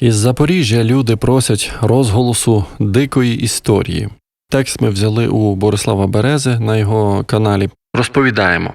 Із Запоріжжя люди просять розголосу дикої історії. Текст ми взяли у Борислава Берези на його каналі. Розповідаємо.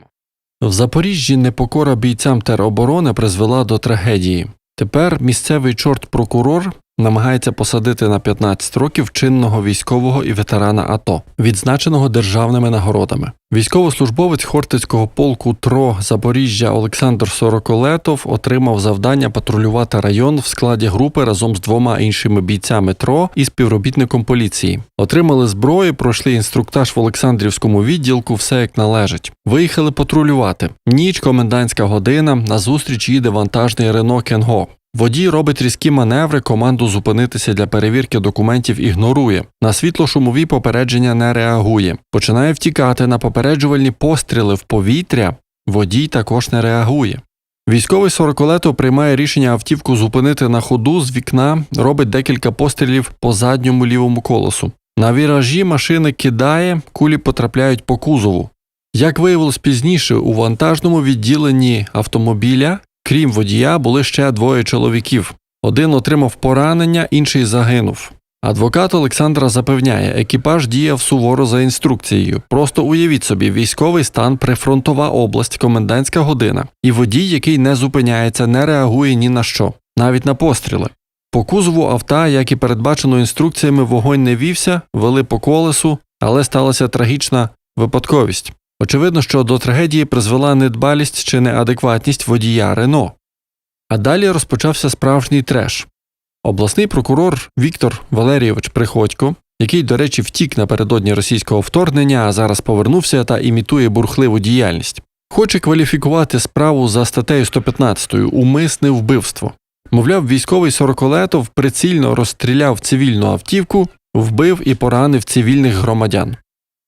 В Запоріжжі непокора бійцям тероборони призвела до трагедії. Тепер місцевий чорт-прокурор намагається посадити на 15 років чинного військового і ветерана АТО, відзначеного державними нагородами. Військовослужбовець Хортицького полку ТРО Запоріжжя Олександр Сороколетов отримав завдання патрулювати район в складі групи разом з двома іншими бійцями ТРО і співробітником поліції. Отримали зброю, пройшли інструктаж в Олександрівському відділку, все як належить. Виїхали патрулювати. Ніч, комендантська година. На зустріч їде вантажний Рено Кенго. Водій робить різкі маневри, команду зупинитися для перевірки документів ігнорує. На світло-шумові попередження не реагує. Починає втікати на попереджувальні постріли в повітря. Водій також не реагує. Військовий сороколето приймає рішення автівку зупинити на ходу з вікна, робить декілька пострілів по задньому лівому колесу. На віражі машини кидає, кулі потрапляють по кузову. Як виявилось пізніше, у вантажному відділенні автомобіля Крім водія, були ще двоє чоловіків. Один отримав поранення, інший загинув. Адвокат Олександра запевняє, екіпаж діяв суворо за інструкцією. Просто уявіть собі, військовий стан, прифронтова область, комендантська година, і водій, який не зупиняється, не реагує ні на що, навіть на постріли. По кузову авто, як і передбачено інструкціями, вогонь не вівся, вели по колесу, але сталася трагічна випадковість. Очевидно, що до трагедії призвела недбалість чи неадекватність водія Рено. А далі розпочався справжній треш. Обласний прокурор Віктор Валерійович Приходько, який, до речі, втік напередодні російського вторгнення, а зараз повернувся та імітує бурхливу діяльність, хоче кваліфікувати справу за статтею 115 умисне вбивство. Мовляв, військовий сороколетов прицільно розстріляв цивільну автівку, вбив і поранив цивільних громадян.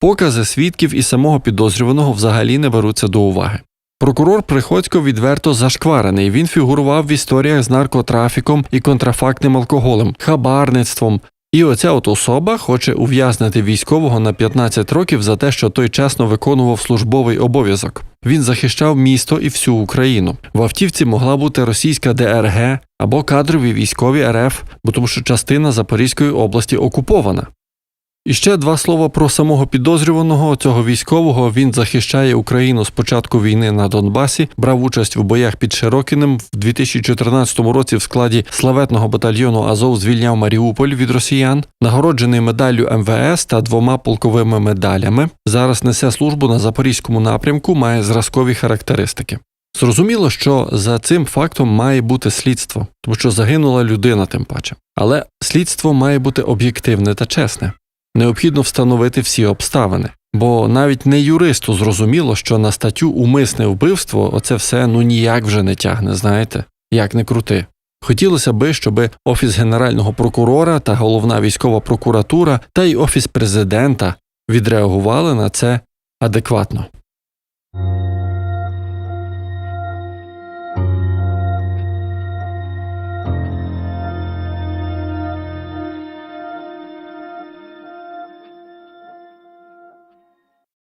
Покази свідків і самого підозрюваного взагалі не беруться до уваги. Прокурор Приходько відверто зашкварений. Він фігурував в історіях з наркотрафіком і контрафактним алкоголем, хабарництвом. І оця от особа хоче ув'язнити військового на 15 років за те, що той чесно виконував службовий обов'язок. Він захищав місто і всю Україну. В автівці могла бути російська ДРГ або кадрові військові РФ, бо тому що частина Запорізької області окупована. І ще два слова про самого підозрюваного цього військового. Він захищає Україну з початку війни на Донбасі, брав участь в боях під Широкіним. В 2014 році в складі славетного батальйону Азов звільняв Маріуполь від росіян, нагороджений медаллю МВС та двома полковими медалями. Зараз несе службу на запорізькому напрямку, має зразкові характеристики. Зрозуміло, що за цим фактом має бути слідство, тому що загинула людина, тим паче. Але слідство має бути об'єктивне та чесне необхідно встановити всі обставини. Бо навіть не юристу зрозуміло, що на статтю умисне вбивство оце все ну ніяк вже не тягне, знаєте, як не крути. Хотілося би, щоб Офіс Генерального прокурора та головна військова прокуратура та й Офіс президента відреагували на це адекватно.